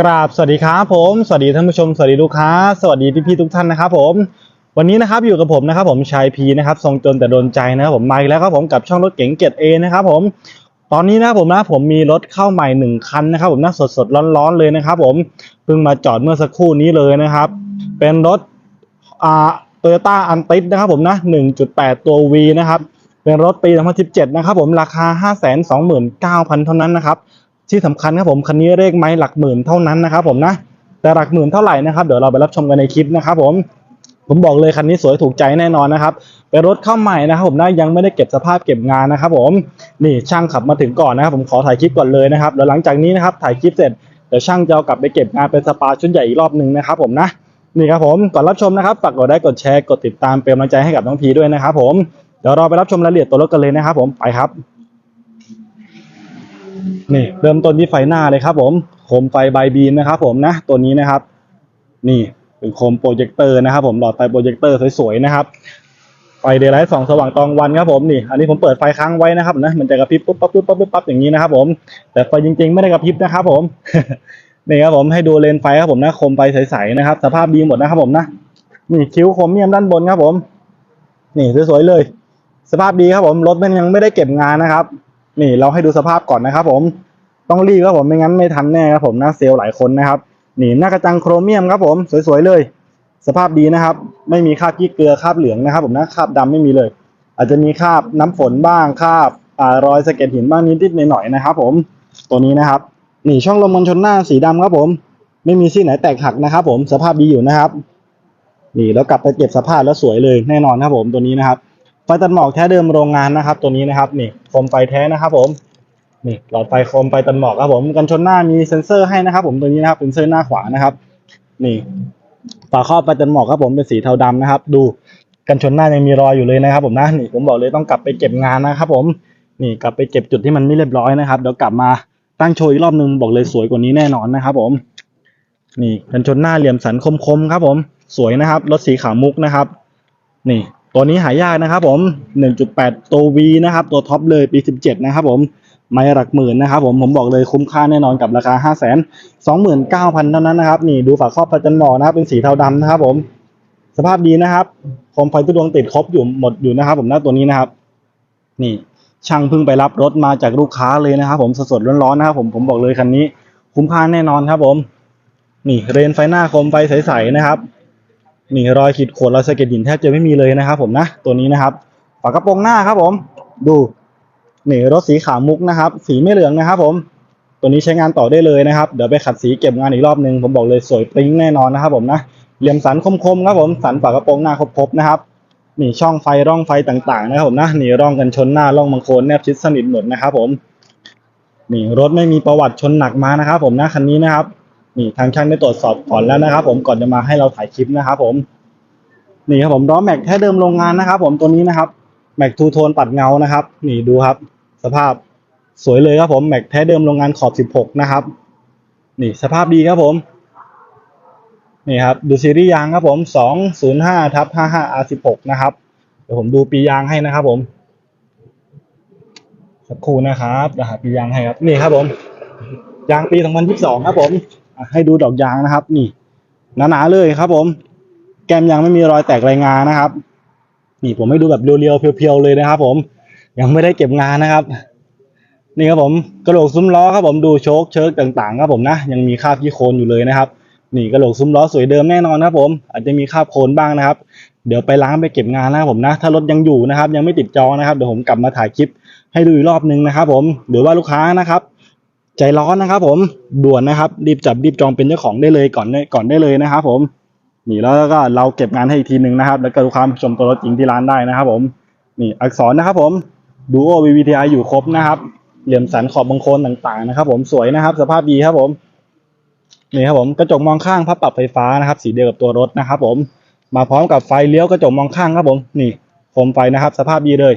กราบสวัสดีครับผม สวัสดีท่านผู้ชม สวัสดีลูกค้า สวัสดีพี่ๆทุกท่านนะครับผม วันนี้นะครับอยู่กับผมนะครับผมชายพีนะครับทรงจนแต่โดนใจนะครับผมมาอีกแล้วครับผมกับช่องรถเก๋งเกียรติเอนะครับผม ตอนนี้นะครับผมนะผมมีรถเข้าใหม่หนึ่งคันนะครับผมนะสดๆร้อนๆเลยนะครับผมเพิ่งมาจอดเมื่อสักครู่นี้เลยนะครับ เป็นรถอ่าโตโยต้าอันติสนะครับผมนะ 1.8 ตัว V นะครับ เป็นรถปี 2017 นะครับผม ราคา 529,000 เท่านั้นนะครับ ที่สำคัญครับผมคันนี้เลขไม้หลักหมื่นเท่านั้นนะครับผมนะแต่หลักหมื่นเท่าไหร่นะครับเดี๋ยวเราไปรับชมกันในคลิปนะครับผมผมบอกเลยคันนี้สวยถูกใจแน่นอนนะครับเป็นรถเข้าใหม่นะครับผมนะยังไม่ได้เก็บสภาพเก็บงานนะครับผมนี่ช่างขับมาถึงก่อนนะครับผมขอถ่ายคลิปก่อนเลยนะครับแล้วหลังจากนี้นะครับถ่ายคลิปเสร็จเดี๋ยวช่างจะเอากลับไปเก็บงานเป็นสปาชุดใหญ่อีกรอบหนึ่งนะครับผมนะนี่ครับผมก่อนรับชมนะครับฝากกดไลค์กดแชร์กดติดตามเป็นกำลังใจให้กับน้องพีด้วยนะครับผมเดี๋ยวเราไปรับชมรายละเอียดตัวรถกันเลยนะครับผมไปครับ นี่เริ่มต้นที่ไฟหน้าเลยครับ ผมโคมไฟไบบีนนะครับ ผมนะตัวนี้นะครับ นี่เป็นโคมโปรเจคเตอร์นะครับ ผมหลอดไฟโปรเจคเตอร์สวยๆนะครับไฟเดย์ไลท์สองสว่างตอนวันครับผมนี่อันนี้ผมเปิดไฟค้างไว้นะครับนะมันจะกระพริบปุ๊บปั๊บปุ๊บปั๊บปุ๊บปั๊บอย่างนี้นะครับ ผมแต่ไฟจริง ๆ ไม่ได้กระพริบนะครับ ผมนี่ครับผมให้ดูเลนไฟครับผมนะโคมไฟใสๆนะครับ สภาพดีหมดนะครับผมนะนี่คิ้วโคมเมียมด้านบนครับผม นี่สวยๆเลย สภาพดีครับผมรถมันยังไม่ได้เก็บงานนะครับ นี่เราให้ดูสภาพก่อนนะครับ ผมต้องรีบครับผมไม่งั้นไม่ทันแน่ครับผมนะเซลล์หลายคนนะครับนี่หน้ากระจังโครเมียมครับผมสวยๆเลย สภาพดีนะครับ ไม่มีคราบขี้เกลือคราบเหลืองนะครับผมนะคราบดำไม่มีเลย อาจจะมีคราบน้ำฝนบ้างคราบอรอยสะเก็ดหินบ้างนิดๆหน่อยๆนะครับ ผมตัวนี้นะครับนี่ช่องลมมันชนหน้าสีดำครับผม ไม่มีซี่ไหนแตกหักนะครับ ผมสภาพดีอยู่นะครับนี่แล้วกลับไปเก็บสภาพแล้วสวยเลยแน่นอนครับผมตัวนี้นะครับไฟตัดหมอกแท้เดิมโรงงานนะครับ ตัวนี้นะครับนี่ โคมไฟแท้นะครับผมนี่หลอดไฟโคมไฟตัดหมอกครับผมกันชนหน้ามีเซ็นเซอร์ให้นะครับ ผมตัวนี้นะครับเป็นเซอร์หน้าขวานะครับ นี่ฝาครอบไฟตัดหมอกครับผมเป็นสีเทาดำนะครับ ดูกันชนหน้ายังมีรอยอยู่เลยนะครับ ผมนะนี่ผมบอกเลยต้องกลับไปเก็บงานนะครับ ผมนี่กลับไปเก็บจุดที่มันไม่เรียบร้อยนะครับเดี๋ยวกลับมาตั้งโชว์อีกรอบนึงบอกเลยสวยกว่านี้แน่นอนนะครับ ผม นี่กันชนหน้าเหลี่ยมสันคมๆครับ ผม สวยนะครับรถสีขาวมุกนะครับ นี่ ตัวนี้หายากนะครับผม 1.8 ตัว V นะครับ ตัวท็อปเลยปี 17 นะครับผม ไม่หลักหมื่นนะครับผม ผมบอกเลยคุ้มค่าแน่นอนกับราคา 5 2 9 0 0 0 เท่านั้นนะครับ นี่ดูฝาครอบพัจันหมอกนะครับ เป็นสีเทาดำนะครับผม สภาพดีนะครับโคมไฟทุกดวงติดครบอยู่หมดอยู่นะครับ ผมหน้าตัวนี้นะครับ นี่ช่างเพิ่งไปรับรถมาจากลูกค้าเลยนะครับ ผมสดๆร้อนๆนะครับผม ผมบอกเลยคันนี้ คุ้มค่าแน่นอนครับผม นี่เรนไฟหน้าโคมไฟใสๆนะครับ นี่รอยขีดข่วนรอยสะเก็ดหินแทบจะไม่มีเลยนะครับ ผมนะตัวนี้นะครับ ฝากระโปรงหน้าครับผม ดูนี่รถสีขาวมุกนะครับ สีไม่เหลืองนะครับ ผม ตัวนี้ใช้งานต่อได้เลยนะครับ เดี๋ยวไปขัดสีเก็บงานอีกรอบนึงผมบอกเลยสวยปริ้งแน่นอนนะครับผมนะเหลี่ยมสันคมๆครับผมสันฝากระโปรงหน้าครบๆนะครับนี่ช่องไฟร่องไฟต่างๆ นะครับผมนะนี่ร่องกันชนหน้าร่องบังโคนแนบชิดสนิทหมดนะครับ ผมนี่รถไม่มีประวัติชนหนักมานะครับ ผมนะคันนี้นะครับ นี่ทางช่างได้ตรวจสอบก่อนแล้วนะครับ ผมก่อนจะมาให้เราถ่ายคลิปนะครับผม นี่ครับผมล้อแม็กแท้เดิมโรงงานนะครับ ผมตัวนี้นะครับแม็กทูโทนปัดเงานะครับ นี่ดูครับ สภาพสวยเลยครับผมแม็กแท้เดิมโรงงานขอบ 16 นะครับ นี่สภาพดีครับผม นี่ครับ ดูซีรีส์ยางครับผม 205ทับ55 R16 นะครับเดี๋ยวผมดูปียางให้นะครับผมสักครู่นะครับเดี๋ยวหาปียางให้ครับ นี่ครับผม ยางปี 2022 ครับผม ให้ดูดอกยางนะครับ นี่หนาๆเลยครับ ผม แกมยางไม่มีรอยแตกรายงานนะครับ นี่ผมให้ดูแบบเรียวๆเพียวๆเลยนะครับ ผม ยังไม่ได้เก็บงานนะครับ นี่ครับผมกระโหลกซุ้มล้อครับผมดูโชคเชิกต่างๆ ครับผมนะยังมีคราบขี้โคลนอยู่เลยนะครับนี่กระโหลกซุ้มล้อสวยเดิมแน่นอนครับผม อาจจะมีคราบโคลนบ้างนะครับ เดี๋ยวไปล้างไปเก็บงานนะครับผมนะ ถ้ารถยังอยู่นะครับ ยังไม่ติดจองนะครับเดี๋ยวผมกลับมาถ่ายคลิปให้ดูอีกรอบนึงนะครับ ผมหรือว่าลูกค้านะครับ ใจร้อนนะครับ ผมด่วนนะครับ รีบจับรีบจองเป็นเจ้าของได้เลยก่อนได้ก่อนได้เลยนะครับ ผมนี่แล้วก็เราเก็บงานให้อีกทีหนึ่งนะครับ แล้วก็ลูกค้าชมตัวรถจริงที่ร้านได้นะครับ ผมนี่อักษรนะครับ ผมดูโอ VVTi ออยู่ครบนะครับ เหลี่ยมสันขอบบางโคนต่างๆนะครับ ผมสวยนะครับ สภาพดีครับผมนี่ครับผมกระจกมองข้างพับปรับไฟฟ้านะครับ สีเดียวกับตัวรถนะครับ ผมมาพร้อมกับไฟเลี้ยวกระจกมองข้างครับผมนี่โคมไฟนะครับ สภาพดีเลย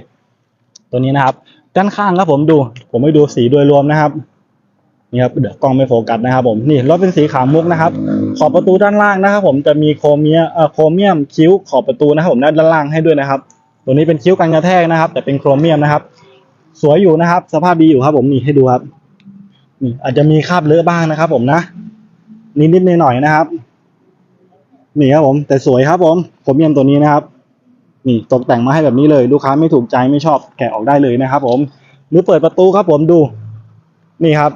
ตัวนี้นะครับ ด้านข้างครับผมดู ผมให้ดูสีโดยรวมนะครับ นี่ครับเดี๋ยวกล้องไม่โฟกัสนะครับผมนี่รถเป็นสีขาวมุกนะครับ ขอบประตูด้านล่างนะครับ ผมจะมีโครเมียเอ่อโครเมียมคิ้วขอบประตูนะครับผมด้านล่างให้ด้วยนะครับ ตัวนี้เป็นคิ้วกันกระแทกนะครับ แต่เป็นโครเมียมนะครับ สวยอยู่นะครับ สภาพดีอยู่ครับผมนี่ให้ดูครับนี่อาจจะมีคราบเลอะบ้างนะครับ ผมนะนิดๆหน่อยๆนะครับนี่ครับผมแต่สวยครับผมผมเยี่ยมตัวนี้นะครับ นี่ตกแต่งมาให้แบบนี้เลยลูกค้าไม่ถูกใจไม่ชอบแกะออกได้เลยนะครับ ผมหรือเปิดประตูครับผมดู นี่ครับ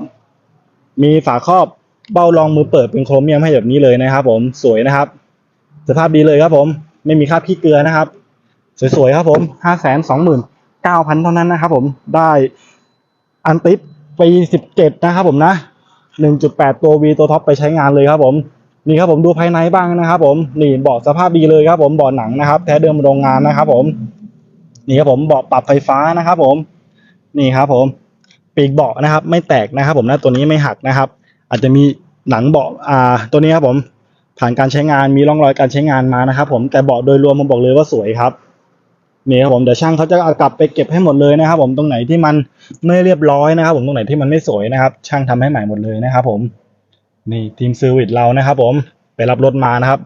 มีฝาครอบเบ้ารองมือเปิดเป็นโครเมียมให้แบบนี้เลยนะครับ ผมสวยนะครับ สภาพดีเลยครับผม ไม่มีคราบขี้เกลือนะครับ สวยๆครับผมห้าแสนสองหมื่นเก้าพันเท่านั้นนะครับ ผมได้อันติสปีสิบเจ็ดนะครับ ผมนะหนึ่งจุดแปดตัว V ตัวท็อปไปใช้งานเลยครับ ผมนี่ครับผมดูภายในบ้างนะครับ ผมนี่เบาะสภาพดีเลยครับผมเบาะหนังนะครับ แท้เดิมโรงงานนะครับ ผมนี่ครับผมเบาะปรับไฟฟ้านะครับ ผม นี่ครับผม ปีกเบาะนะครับ ไม่แตกนะครับ ผมนะตัวนี้ไม่หักนะครับ อาจจะมีหนังเบาะอ่าตัวนี้ครับผมผ่านการใช้งานมีร่องรอยการใช้งานมานะครับผมแต่เบาะโดยรวมผมบอกเลยว่าสวยครับนี่ครับผมเดี๋ยวช่างเขาจะเอากลับไปเก็บให้หมดเลยนะครับ ผมตรงไหนที่มันไม่เรียบร้อยนะครับ ผมตรงไหนที่มันไม่สวยนะครับ ช่างทำให้ใหม่หมดเลยนะครับ ผมนี่ทีมซอร์วิสเรานะครับ ผมไปรับรถมานะครับ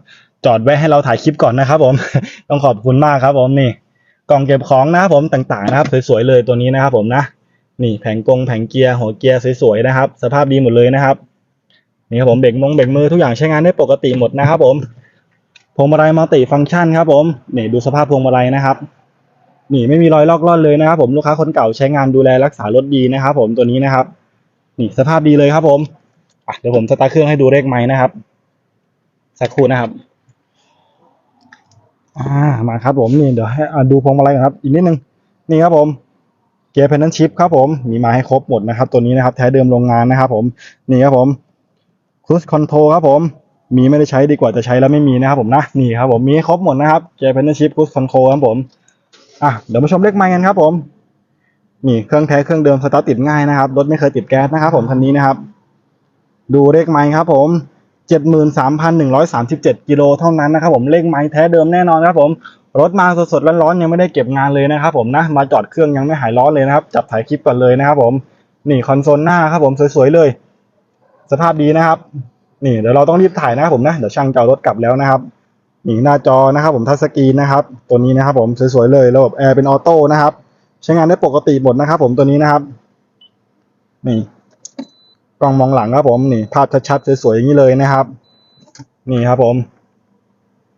จอดไว้ให้เราถ่ายคลิปก่อนนะครับ ผมต้องขอบคุณมากครับ ผมนี่ กล่องเก็บของนะครับผมต่างๆนะครับ สวยๆเลยตัวนี้นะครับ ผมนะ นี่แผงกงแผงเกียร์หัวเกียร์สวยๆนะครับ สภาพดีหมดเลยนะครับ นี่ครับผมเบรกมงเบรกมือทุกอย่างใช้งานได้ปกติหมดนะครับผมพวงมาลัยมัลติฟังก์ชันครับผมนี่ดูสภาพพวงมาลัยนะครับ นี่ไม่มีรอยลอกล่อนเลยนะครับ ผมลูกค้าคนเก่าใช้งานดูแลรักษารถดีนะครับผมตัวนี้นะครับ นี่สภาพดีเลยครับผมอะเดี๋ยวผมสตาร์ทเครื่องให้ดูเลขไม้นะครับ สักครู่นะครับอ่ามาครับผมนี่เดี๋ยวให้อ่าดูพวงมาลัยครับ อีกนิดนึงนี่ครับผม เกียร์เพนนันชิพครับผมมีมาให้ครบหมดนะครับ ตัวนี้นะครับแท้เดิมโรงงานนะครับผมนี่ครับผมครู i คอนโทรครับผมมีไม่ได้ใช้ดีกว่าจะใช้แล้วไม่มีนะครับผมนะนี่ครับผมมีครบหมดนะครับเกียร์เพนนชิพครู i คอนโทรครับผมอะเดี๋ยวมาชมเลขไม้กันครับผมนี่เครื่องแท้เครื่องเดิมสตาร์ทติดง่ายนะครับรถไม่เคยติดแก๊สนะครับผมคันนี้นะครับ ดูเลขไม้ครับผมเจ็ดหมื่นสามพันหนึ่งร้อยสามสิบเจ็ดกิโลเท่านั้นนะครับผมเลขไม้แท้เดิมแน่นอนครับผม รถมาสดๆร้อนๆยังไม่ได้เก็บงานเลยนะครับผมนะมาจอดเครื่องยังไม่หายร้อนเลยนะครับ จับถ่ายคลิปก่อนเลยนะครับผมนี่คอนโซลหน้าครับผมสวยๆเลย สภาพดีนะครับ นี่เดี๋ยวเราต้องรีบถ่ายนะครับผมนะเดี๋ยวช่างจะเอารถกลับแล้วนะครับนี่หน้าจอนะครับผมทัชสกรีนนะครับ ตัวนี้นะครับผมสวยๆเลยระบบแอร์เป็นออโต้นะครับ ใช้งานได้ปกติหมดนะครับ ผมตัวนี้นะครับ นี่กล้องมองหลังครับผมนี่ภาพชัดๆสวยๆอย่างนี้เลยนะครับ นี่ครับผม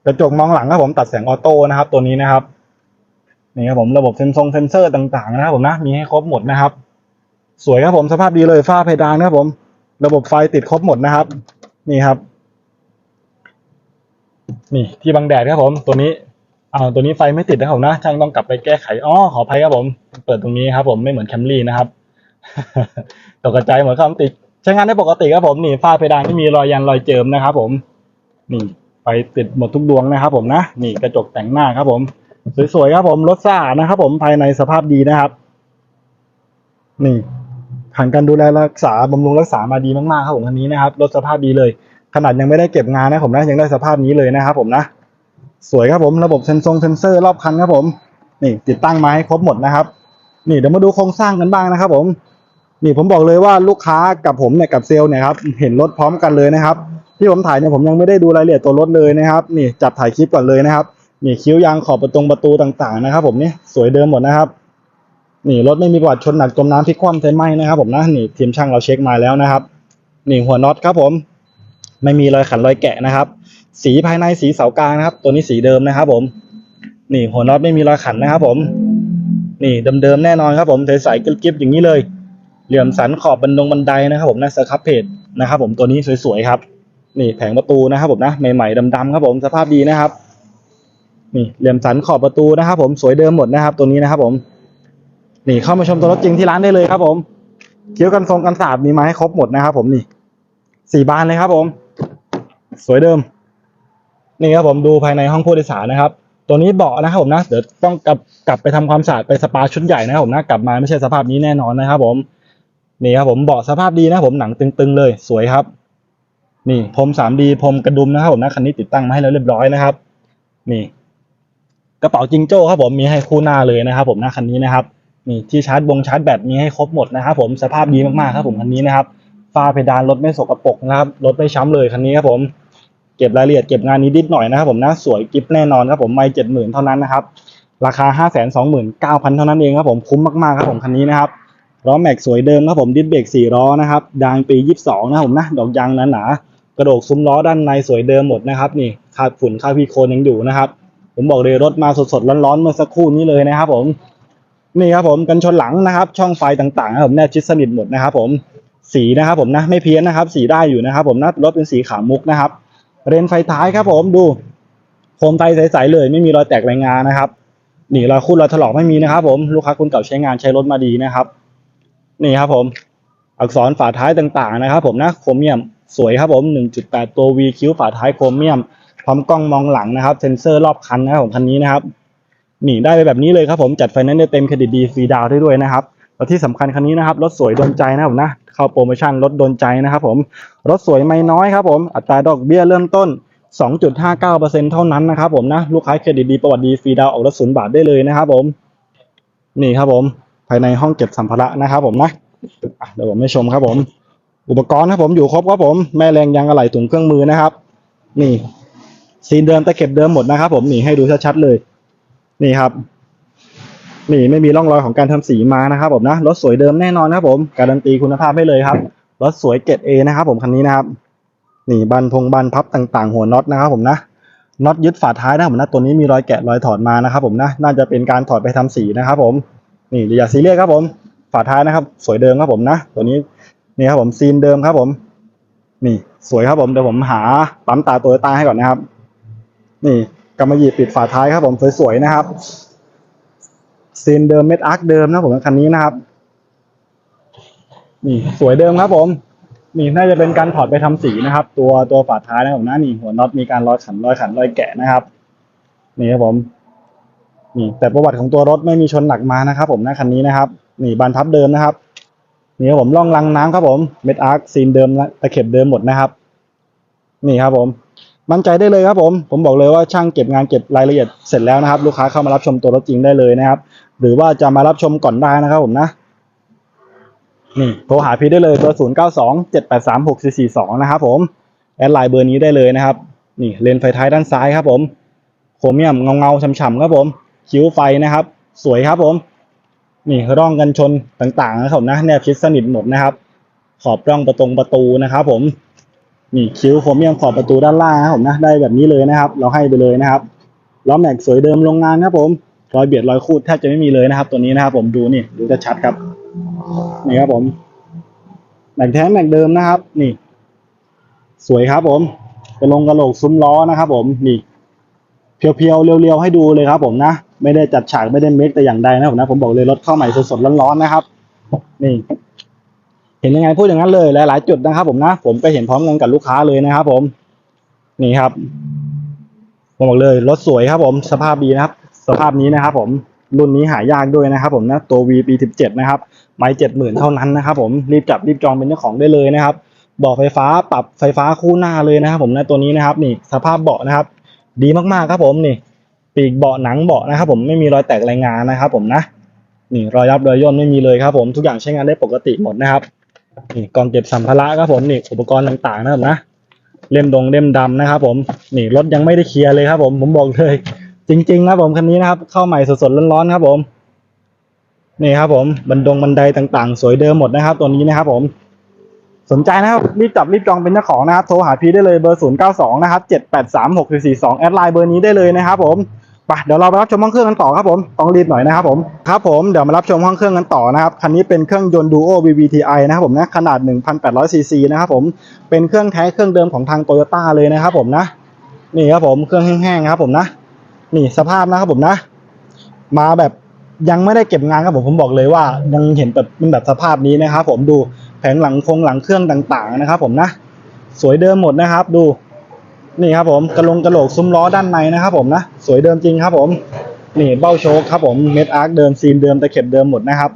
กระจกมองหลังครับผมตัดแสงออโต้นะครับ ตัวนี้นะครับนี่ครับผมระบบเซนซงเซนเซอร์ต่างๆนะครับผมนะมีให้ครบหมดนะครับ สวยครับผมสภาพดีเลยฝ้าเพดานนะครับผม ระบบไฟติดครบหมดนะครับ นี่ครับ นี่ที่บังแดดครับผม ตัวนี้อ่าตัวนี้ไฟไม่ติดนะครับผมนะช่างต้องกลับไปแก้ไขอ๋อขออภัยครับผม เปิดตรงนี้ครับ ผมไม่เหมือนแคมรี่นะครับตกกระจเหมือนคำติดใช้งานได้ปกติครับผมนี่ฝ้าเพดานไม่มีรอยยันรอยเจิมนะครับ ผม นี่ ไฟติดหมดทุกดวงนะครับ ผมนะนี่กระจกแต่งหน้าครับ ผมสวยๆครับผมรถสะอาดนะครับ ผมภายในสภาพดีนะครับ นี่ผ่านการดูแลรักษาบำรุงรักษามาดีมากๆครับผมคันนี้นะครับรถสภาพดีเลย ขนาดยังไม่ได้เก็บงานนะผมนะยังได้สภาพนี้เลยนะครับ ผมนะสวยครับผมระบบเซนซงเซนเซอร์รอบคันครับผม นี่ ติดตั้งมาให้ครบหมดนะครับ นี่เดี๋ยวมาดูโครงสร้างกันบ้างนะครับ ผม นี่ผมบอกเลยว่าลูกค้ากับผมเนี่ยกับเซลล์เนี่ยครับเห็นรถพร้อมกันเลยนะครับ ที่ผมถ่ายเนี่ยผมยังไม่ได้ดูรายละเอียดตัวรถเลยนะครับนี่จับถ่ายคลิปก่อนเลยนะครับนี่คิ้วยางขอบประตงประตูต่างๆนะครับ ผมนี่สวยเดิมหมดนะครับ นี่รถไม่มีประวัติชนหนักจมน้ำพลิกคว่ำไฟไหม้นะครับ ผมนะนี่ทีมช่างเราเช็คมาแล้วนะครับนี่หัวน็อตครับผมไม่มีรอยขันรอยแกะนะครับ สีภายในสีเสากลางนะครับ ตัวนี้สีเดิมนะครับ ผม นี่หัวน็อตไม่มีรอยขันนะครับ ผม นี่เดิมๆแน่นอนครับ ผมใสๆกริบๆอย่างนี้เลย เหลี่ยมสันขอบบันดงบันไดนะครับ ผมนะสครับเพจนะครับ ผมตัวนี้สวยๆครับ นี่แผงประตูนะครับผมนะใหม่ๆดำๆครับผมสภาพดีนะครับ นี่เหลี่ยมสันขอบประตูนะครับ ผมสวยเดิมหมดนะครับ ตัวนี้นะครับ ผม นี่เข้ามาชมตัวรถจริงที่ร้านได้เลยครับ ผมเคี้ยวกันทรงกันสาบมีมาให้ครบหมดนะครับ ผมนี่สี่บานเลยครับ ผม สวยเดิม นี่ครับผมดูภายในห้องผู้โดยสารนะครับ ตัวนี้เบาะนะครับผมนะเดี๋ยวต้องกลับกลับไปทำความสะอาดไปสปาชุดใหญ่นะครับผมนะกลับมาไม่ใช่สภาพนี้แน่นอนนะครับ ผมนี่ครับผมเบาะสภาพดีนะผมหนังตึงๆเลย สวยครับ นี่พรม 3D พรมกระดุมนะครับผมนะคันนี้ติดตั้งมาให้แล้วเรียบร้อยนะครับ นี่ กระเป๋าจิงโจ้ครับผมมีให้คู่หน้าเลยนะครับ ผมนะคันนี้นะครับนี่ที่ชาร์จบงชาร์จแบตมีให้ครบหมดนะครับผมสภาพดีมากๆครับผมคันนี้นะครับฝ้าเพดานรถไม่สกปรกนะครับรถไม่ช้ำเลยคันนี้ครับผมเก็บรายละเอียดเก็บงานนิดหน่อยนะครับผมนะสวยกิฟแน่นอนครับผมไม่เจ็ดหมื่นเท่านั้นนะครับราคาห้าแสนสองหมื่นเก้าพันเท่านั้นเองครับผมคุ้มมากๆครับผมคันนี้นะครับล้อแม็กสวยเดิมครับผมดิสเบรกสี่ล้อนะครับดางปียี่สิบสองนะครับผมนะดอกยางหนาๆ กระโดกซุ้มล้อด้านในสวยเดิมหมดนะครับนี่คาบฝุ่นคาพีโคนยังอยู่นะครับ ผมบอกเลยรถมาสดๆร้อนๆเมื่อสักครู่นี้เลยนะครับ ผมนี่ครับผมกันชนหลังนะครับ ช่องไฟต่างๆนะครับผมแนบชิดสนิทหมดนะครับ ผมสีนะครับ ผมนะไม่เพี้ยนนะครับ สีได้อยู่นะครับ ผมนะรถเป็นสีขาวมุกนะครับเรนไฟท้ายครับ ผมดูโคมไฟใสๆเลย ไม่มีรอยแตกรายงานนะครับนี่รอยคูดรอยถลอกไม่มีนะครับ ผมลูกค้าคนเก่าใช้งานใช้รถมาดีนะครับ นี่ครับผม อักษรฝาท้ายต่างๆนะครับ ผมนะโครเมียม สวยครับผม 1.8 ตัว V คิ้วฝาท้ายโครเมียม พร้อมกล้องมองหลังนะครับเซ็นเซอร์รอบคันนะครับผมคันนี้นะครับนี่ได้ไปแบบนี้เลยครับผมจัดไฟแนนซ์ได้เต็มเครดิตดีฟรีดาวได้ด้วยนะครับแล้วที่สำคัญคันนี้นะครับรถสวยโดนใจนะครับผมนะเข้าโปรโมชั่นรถโดนใจนะครับผมรถสวยไม่น้อยครับผมอัตราดอกเบี้ยเริ่มต้น 2.59%เท่านั้นนะครับผมนะลูกค้าเครดิตดีประวัติดีฟรีดาวออกรถศูนย์บาทได้เลยนะครับผม นี่ครับผมภายในห้องเก็บสัมภาระนะครับผมนะเดี๋ยวผมให้ชมครับผม อุปกรณ์ครับผมอยู่ครบครับผมแม่แรงยางอะไหล่ถุงเครื่องมือนะครับ นี่ซีนเดิมตะเข็บเดิมหมดนะครับ ผมนี่ให้ดูชัดๆเลย นี่ครับ นี่ไม่มีร่องรอยของการทำสีมานะครับ ผมนะรถสวยเดิมแน่นอนครับ ผมการันตีคุณภาพให้เลยครับรถสวยเกรดเอนะครับผมคันนี้นะครับ นี่บันพงบันพับต่างๆ หัวน็อตนะครับ ผมนะน็อตยึดฝาท้ายนะผมนะตัวนี้มีรอยแกะรอยถอดมานะครับ ผมนะน่าจะเป็นการถอดไปทำสีนะครับ ผมนี่อย่าซีเรียสครับผมฝาท้ายนะครับ สวยเดิมครับผมนะ ตัวนี้ นี่ครับผมซีนเดิมครับผม นี่สวยครับผมเดี๋ยวผมหาปั๊มตาตัวตาให้ก่อนนะครับ นี่กำมะหยี่ปิดฝาท้ายครับผมสวยๆนะครับซีนเดิมเม็ดอาร์คเดิมนะผมคันนี้นะครับ นี่สวยเดิมครับผมนี่น่าจะเป็นการถอดไปทำสีนะครับ ตัวตัวฝาท้ายนะผมนะนี่หัวน็อตมีการรอยขันรอยขันรอยแกะนะครับ นี่ครับผมนี่แต่ประวัติของตัวรถไม่มีชนหนักมานะครับ ผมนะคันนี้นะครับ นี่บานพับเดิมนะครับ นี่ครับผมล่องลังน้ำครับผมเม็ดอาร์คซีนเดิมแตะเข็บเดิมหมดนะครับ นี่ครับผมมั่นใจได้เลยครับผม ผมบอกเลยว่าช่างเก็บงานเก็บรายละเอียดเสร็จแล้วนะครับ ลูกค้าเข้ามารับชมตัวรถจริงได้เลยนะครับ หรือว่าจะมารับชมก่อนได้นะครับผมนะนี่โทรหาพี่ได้เลยเบอร์ศูนย์เก้าสองเจ็ดแปดสามหกสี่สี่สองนะครับผมแอดไลน์เบอร์นี้ได้เลยนะครับ นี่เลนไฟท้ายด้านซ้ายครับผมโครเมียมเงาเงาๆฉ่ำๆครับผม คิ้วไฟนะครับ สวยครับผม นี่ร่องกันชนต่างๆนะครับนะแนบชิดสนิทหมดนะครับ ขอบร่องประตงประตูนะครับ ผมนี่คิ้วโครเมียมขอบประตูด้านล่างนะครับผมนะได้แบบนี้เลยนะครับ เราให้ไปเลยนะครับล้อแม็กสวยเดิมโรงงานครับผมรอยเบียดรอยคูดแทบจะไม่มีเลยนะครับ ตัวนี้นะครับ ผมดูนี่ดูจะชัดครับนี่ครับผมแม็กแท้แม็กเดิมนะครับ นี่ สวยครับ ผมกระลงกระโหลกซุ้มล้อนะครับ ผมนี่เพียวๆเรียวๆให้ดูเลยครับ ผมนะ ไม่ได้จัดฉากไม่ได้เมคแต่อย่างใดนะผมนะผมบอกเลยรถเข้าใหม่สดๆร้อนๆนะครับนี่เห็นยังไงพูดอย่างนั้นเลยหลายๆจุดนะครับผมนะ ผมก็เห็นพร้อมกันกับลูกค้าเลยนะครับผมนี่ครับผมบอกเลยรถสวยครับ ผมสภาพดีนะครับ สภาพนี้นะครับ ผมรุ่นนี้หายากด้วยนะครับ ผมนะตัว V ปี17นะครับไม้เจ็ดหมื่นเท่านั้นนะครับผมรีบจับรีบจองเป็นเจ้าของได้เลยนะครับเบาะไฟฟ้าปรับไฟฟ้าคู่หน้าเลยนะครับ ผมนะตัวนี้นะครับ นี่สภาพเบาะนะครับ ดีมากๆครับผมนี่ ปีกเบาะหนังเบาะนะครับผมไม่มีรอยแตกรายงานนะครับผมนะนี่รอยยับรอยย่นไม่มีเลยครับผมทุกอย่างใช้งานได้ปกติหมดนะครับนี่กองเก็บสัมภาระครับผมนี่อุปกรณ์ต่างๆนะครับนะเล่มดงเล่มดำนะครับผมนี่รถยังไม่ได้เคลียร์เลยครับผมผมบอกเลย จริงๆนะผมคันนี้นะครับ เข้าใหม่สดๆร้อนๆครับผมนี่ครับผมบันดงบันไดต่างๆ สวยเดิมหมดนะครับ ตัวนี้นะครับผม สนใจนะครับรีบจับรีบจองเป็นเจ้าของนะครับโทรหาพี่ได้เลยเบอร์ 0 9 2 นะครับ 7 8 3 6 4 4 2 แอดไลน์เบอร์นี้ได้เลยนะครับผม ไปเดี๋ยวเราไปรับชมห้องเครื่องกันต่อครับผมต้องรีบหน่อยนะครับผมครับผมเดี๋ยวมารับชมห้องเครื่องกันต่อนะครับคันนี้เป็นเครื่องยนต์ Duo VVTi นะครับผมนะขนาด 1,800ซีซีนะครับผมเป็นเครื่องแท้เครื่องเดิมของทางโตโยต้าเลยนะครับผมนะ นี่ครับผมเครื่องแห้งๆครับผมนะ นี่สภาพนะครับผมนะ มาแบบยังไม่ได้เก็บงานครับผมผมบอกเลยว่า ยังเห็นแบบเป็นแบบสภาพนี้นะครับผมดูแผงหลังโครงหลังเครื่องต่างๆนะครับผมนะ สวยเดิมหมดนะครับ ดู นี่ครับผมกระลงกระโหลกซุ้มล้อด้านในนะครับผมนะสวยเดิมจริงครับผมนี่เบ้าโชคครับผมเม็ดอาร์คเดิมซีนเดิมตะเข็บเดิมหมดนะครับ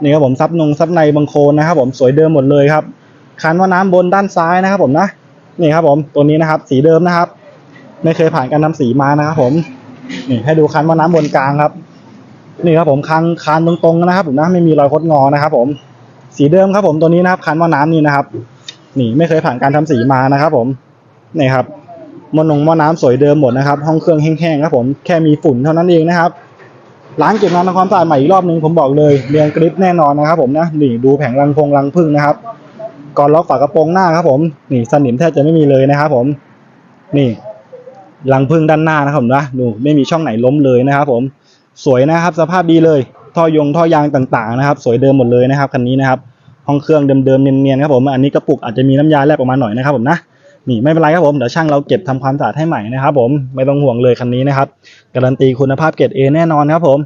นี่ครับผมซับนงซับในบังโคลนนะครับผมสวยเดิมหมดเลยครับคันว่าน้ำบนด้านซ้ายนะครับผมนะนี่ครับผมตัวนี้นะครับ สีเดิมนะครับ ไม่เคยผ่านการทำสีมานะครับผมนี่ให้ดูคันว่าน้ำบนกลางครับ นี่ครับผมคันคานตรงๆนะครับผมนะไม่มีรอยคดงอนะครับ ผมสีเดิมครับผมตัวนี้นะครับคันว่าน้ำนี่นะครับ นี่ไม่เคยผ่านการทำสีมานะครับ ผมนี่ครับ มอนงมอน้ำสวยเดิมหมดนะครับ ห้องเครื่องแห้งๆครับผมแค่มีฝุ่นเท่านั้นเองนะครับล้างเก็บงานทำความสะอาดใหม่อีกรอบนึงผมบอกเลยเรียงกริปแน่นอนนะครับผมนะนี่ดูแผงรังพงรังพึ่งนะครับ ก่อนล็อกฝากระโปรงหน้าครับผมนี่สนิมแทบจะไม่มีเลยนะครับผมนี่รังพึ่งด้านหน้านะครับผมนะดูไม่มีช่องไหนล้มเลยนะครับผมสวยนะครับ สภาพดีเลยท่อยงท่อยางต่างๆนะครับ สวยเดิมหมดเลยนะครับคันนี้นะครับห้องเครื่องเดิมๆเนียนๆครับผมอันนี้กระปุกอาจจะมีน้ำยาแลบออกมาหน่อยนะครับผมนะ นี่ไม่เป็นไรครับผมเดี๋ยวช่างเราเก็บทำความสะอาดให้ใหม่นะครับผมไม่ต้องห่วงเลยคันนี้นะครับการันตีคุณภาพเกรด A แน่นอนครับผม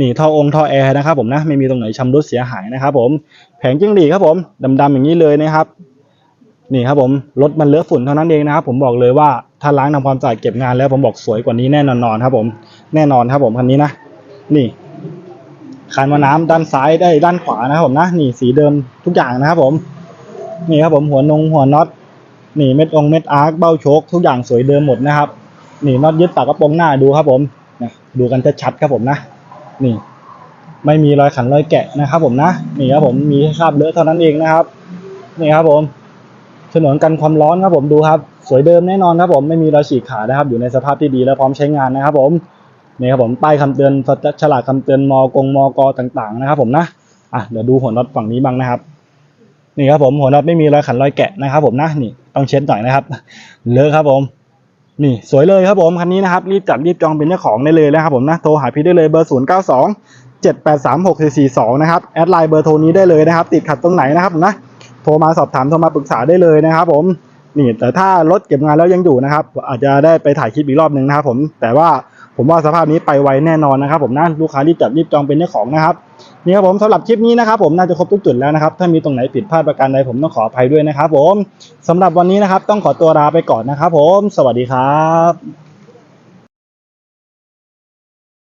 นี่ท่อองท่อแอร์นะครับผมนะไม่มีตรงไหนชำรุดเสียหายนะครับผมแผงจิ้งหรีดครับผมดำๆอย่างนี้เลยนะครับนี่ครับผมรถมันเลอะฝุ่นเท่านั้นเองนะครับผมบอกเลยว่าถ้าล้างทำความสะอาดเก็บงานแล้วผมบอกสวยกว่านี้แน่นอนครับผมแน่นอนครับผมคันนี้นะ นี่คานมาน้ำด้านซ้ายได้ด้านขวานะครับผมนะนี่สีเดิมทุกอย่างนะครับผม นี่ครับผมหัวนงหัวน็อต นี่เม็ดองเม็ดอาร์คเบ้าโชคทุกอย่างสวยเดิมหมดนะครับ นี่น็อตยึดปากกระโปรงหน้าดูครับผมนะดูกันชัดๆครับผมนะ นี่ ไม่มีรอยขันรอยแกะนะครับ ผมนะนี่ครับผมมีแค่คราบเลอะเท่านั้นเองนะครับ นี่ครับผมฉนวนกันความร้อนครับผมดูครับ สวยเดิมแน่นอนครับผมไม่มีรอยฉีกขาดนะครับ อยู่ในสภาพที่ดีและพร้อมใช้งานนะครับ ผมนี่ครับผมป้ายคำเตือนฉลากคำเตือนมกงมกต่าง ๆ นะครับ ผมนะอะเดี๋ยวดูหัวน็อตฝั่งนี้บ้างนะครับ นี่ครับผมหัวน็อตไม่มีรอยขันรอยแกะนะครับผมนะนี่ต้องเช็ดหน่อยนะครับเลอะครับผม นี่สวยเลยครับผมคันนี้นะครับรีบจัดรีบจองเป็นเจ้าของได้เลยนะครับผมนะโทรหาพี่ได้เลยเบอร์ 0 9 2 7 8 3 6 4 4 2 นะครับแอดไลน์เบอร์โทรนี้ได้เลยนะครับ ติดขัดตรงไหนนะครับนะโทรมาสอบถามโทรมาปรึกษาได้เลยนะครับผมนี่แต่ถ้ารถเก็บงานแล้วยังอยู่นะครับ อาจจะได้ไปถ่ายคลิปอีกรอบหนึ่งนะครับผมแต่ว่า ผมว่าสภาพนี้ไปไวแน่นอนนะครับผมนะลูกค้ารีบจับรีบจองเป็นเจ้าของนะครับนี่ครับผมสำหรับคลิปนี้นะครับผมน่าจะครบทุกจุดแล้วนะครับ ถ้ามีตรงไหนผิดพลาดประการใดผมต้องขออภัยด้วยนะครับผมสำหรับวันนี้นะครับต้องขอตัวลาไปก่อนนะครับผม สวัสดีครับ